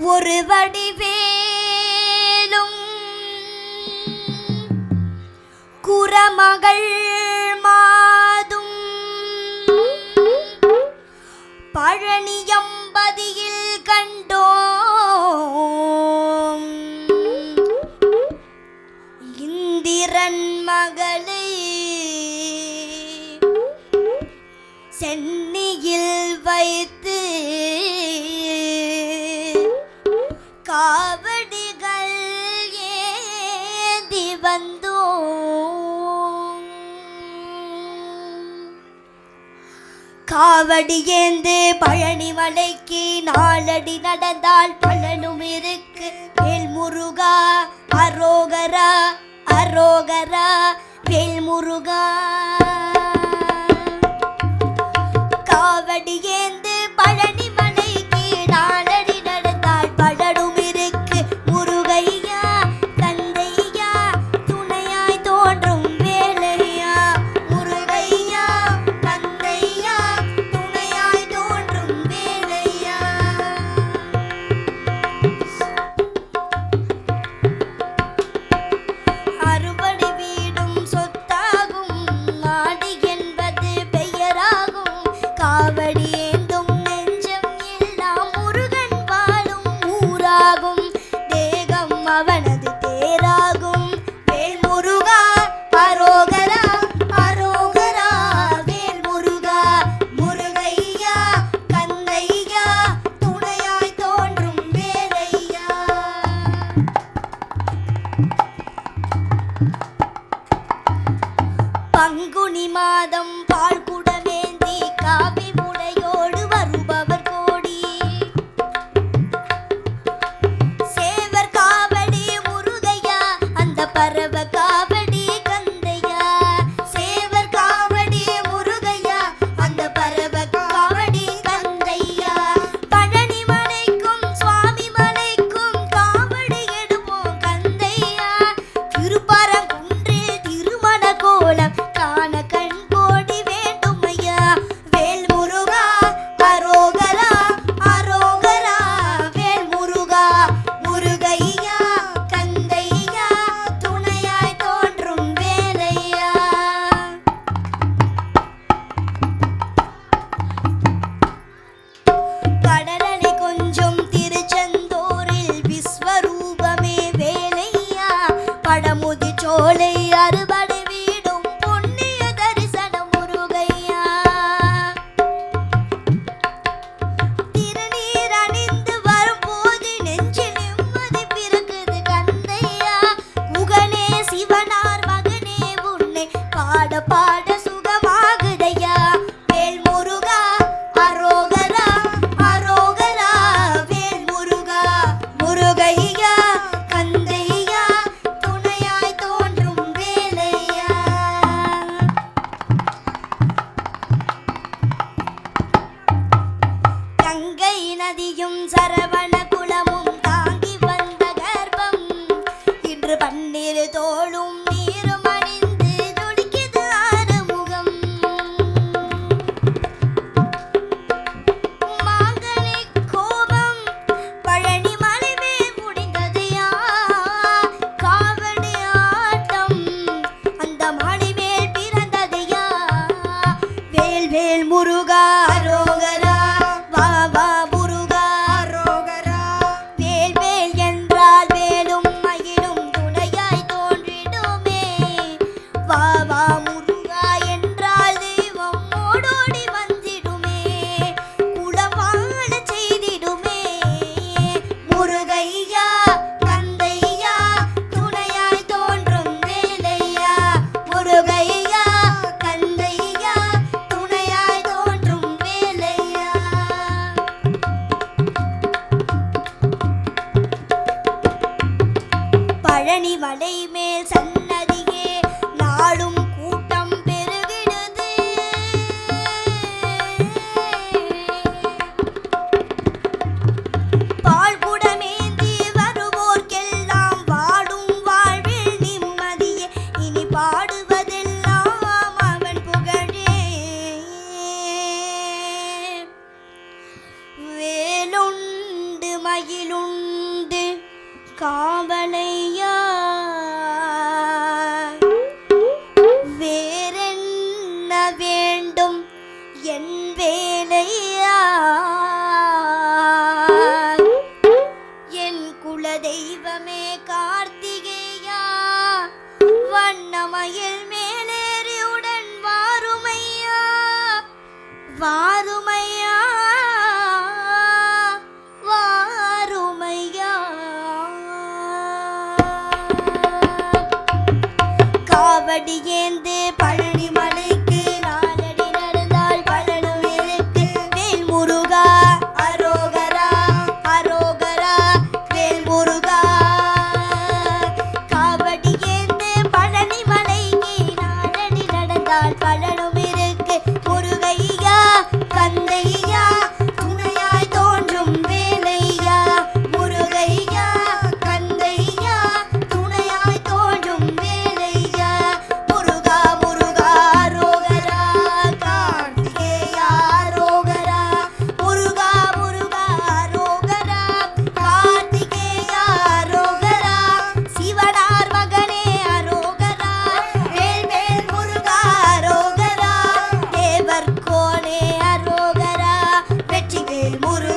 ஒரு வடிவேலும் குரமகள் மாதும். பழனியம்பதியில் கண்டோம். இந்திரன் மகளை சென் காவடி ஏந்து பழனி மலைக்கு நாளடி நடந்தால் பலனும் இருக்கு. வேல் முருகா அரோகரா அரோகரா வேல் முருகா காவடி ஏந்து அவனது தேராகும் வேல் முருகா அரோகரா அரோகரா வேல் முருகா முருகையா கந்தையா துணையாய் தோன்றும் வேலையா. பங்குனி மாதம் காவடி ஏந்து பழனி மலைக்கு நாலடி நடந்தால் பழனும் இருக்கு வேல் முருகா அரோகரா அரோகரா வேல் முருகா. காவடி ஏந்து பழனி மலைக்கு நாலடி நடந்தால் பழனும்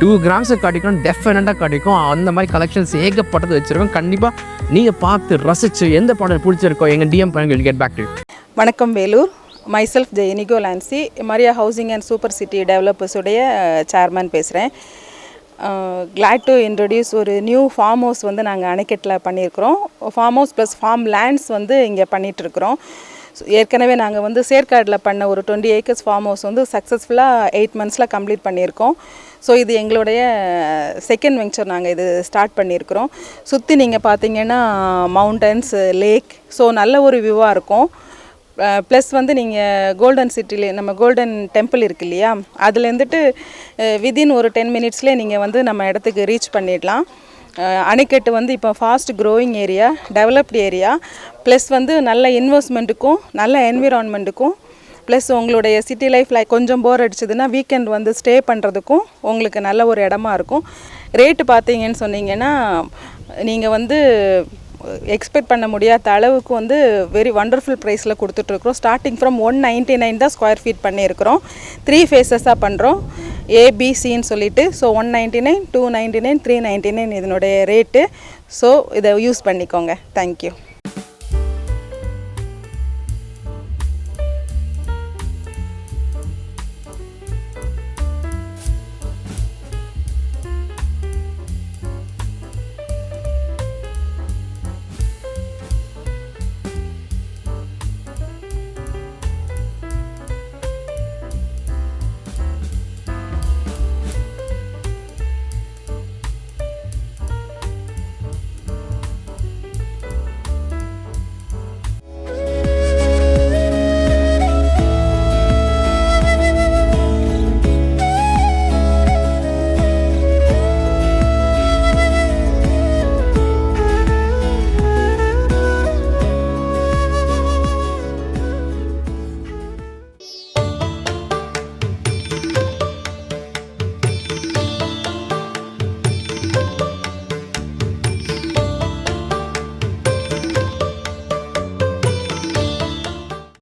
டூ கிராம்ஸ் கிடைக்கும் டெஃபினட்டாக கிடைக்கும் அந்த மாதிரி கலெக்ஷன்ஸ் ஏகப்பட்டது வச்சுருக்கோம். கண்டிப்பாக நீங்கள் பார்த்து ரசிச்சு எந்த பாடல் பிடிச்சிருக்கோ எங்கள் டிஎம் பண்ணுங்க கெட் பேக் டு வணக்கம் Vellore. Myself Jai Inigo Lancy Maria housing and super city டெவலப்பர்ஸுடைய chairman பேசுகிறேன் கிளாட் டு இன்ட்ரடியூஸ் ஒரு நியூ ஃபார்ம் ஹவுஸ் வந்து நாங்கள் அணைக்கட்டில் பண்ணியிருக்கிறோம். Farm house plus farm lands வந்து இங்கே பண்ணிகிட்ருக்குறோம் ஏற்கனவே நாங்கள் வந்து சேர்க்காடில் பண்ண ஒரு டுவெண்ட்டி ஏக்கர்ஸ் ஃபார்ம் ஹவுஸ் வந்து சக்ஸஸ்ஃபுல்லாக எயிட் மந்த்ஸில் கம்ப்ளீட் பண்ணியிருக்கோம். ஸோ இது எங்களுடைய செகண்ட் வெஞ்சர் நாங்கள் இது ஸ்டார்ட் பண்ணியிருக்கிறோம். சுற்றி நீங்கள் பார்த்தீங்கன்னா மவுண்டன்ஸ் லேக் ஸோ நல்ல ஒரு வியூவாக இருக்கும். ப்ளஸ் வந்து நீங்கள் கோல்டன் சிட்டிலே நம்ம கோல்டன் டெம்பிள் இருக்கு இல்லையா? அதுலேருந்துட்டு விதின் ஒரு டென் மினிட்ஸ்லேயே நீங்கள் வந்து நம்ம இடத்துக்கு ரீச் பண்ணிடலாம். அணைக்கட்டு வந்து இப்போ fast growing area developed area plus வந்து நல்ல இன்வெஸ்ட்மெண்ட்டுக்கும் நல்ல என்விரான்மெண்ட்டுக்கும் ப்ளஸ் உங்களுடைய சிட்டி லைஃப்பில் கொஞ்சம் போர் அடிச்சதுன்னா வீக்கெண்ட் வந்து ஸ்டே பண்ணுறதுக்கும் உங்களுக்கு நல்ல ஒரு இடமா இருக்கும். ரேட்டு பார்த்தீங்கன்னு சொன்னீங்கன்னா நீங்கள் வந்து எக்ஸ்பெக்ட் பண்ண முடியாத அளவுக்கு வந்து வெரி வண்டர்ஃபுல் ப்ரைஸில் கொடுத்துட்ருக்குறோம். Starting from one ninety nine தான் ஸ்கொயர் ஃபீட் பண்ணியிருக்கிறோம். த்ரீ ஃபேஸஸாக பண்ணுறோம் ஏபிசின்னு சொல்லிட்டு so one ninety nine two ninety nine three ninety nine இதனுடைய ரேட்டு ஸோ இதை யூஸ் பண்ணிக்கோங்க. Thank you